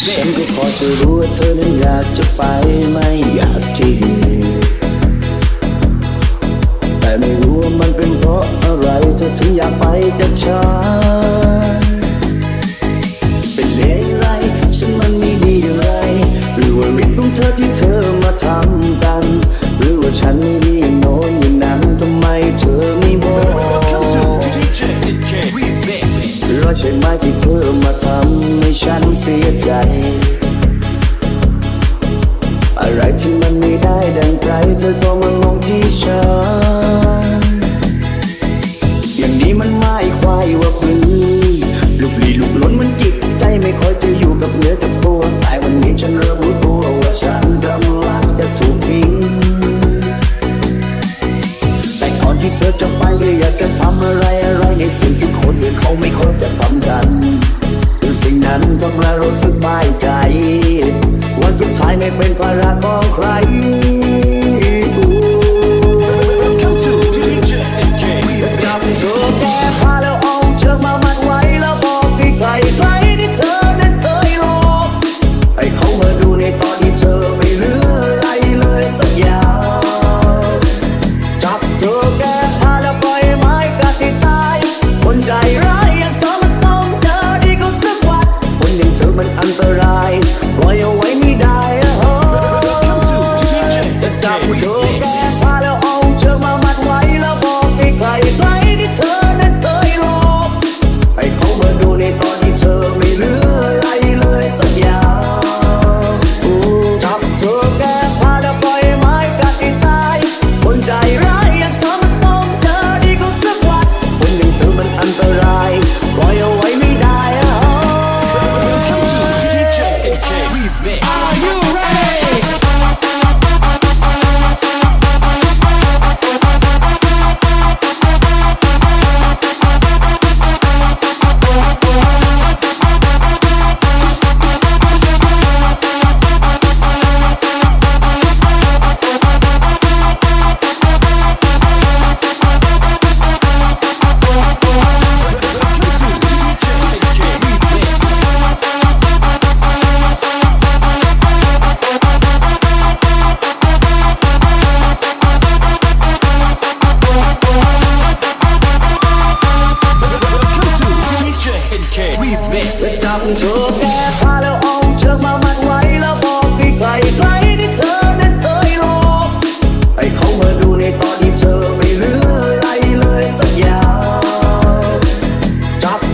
ฉันก็พอจะรู้ว่าเธอนั้นอยากจะไปไม่อยากที่อยู่แต่ไม่รู้ว่ามันเป็นเพราะอะไรเธอถึงอยากไปแต่ฉัน ที่มันไม่ได้ดังใจเธอก็มาลงที่ฉันอย่างนี้มันไม่ควายว่าปลือลูกหลีลูกล้นมันจิตใจไม่ค่อยจะอยู่กับเนื้อกับตัวแต่วันนี้ฉันเริ่มรู้ตัวว่าฉันกำลังจะถูกทิ้ง แต่ก่อนที่เธอจะไปก็อยากจะทำอะไรอะไรในสิ่งที่คนอื่นเขาไม่ควรจะทำกัน สิ่งนั้นทำให้เราสบายใจ สุดท้ายไม่เป็นภาระของใคร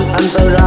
and umbrella.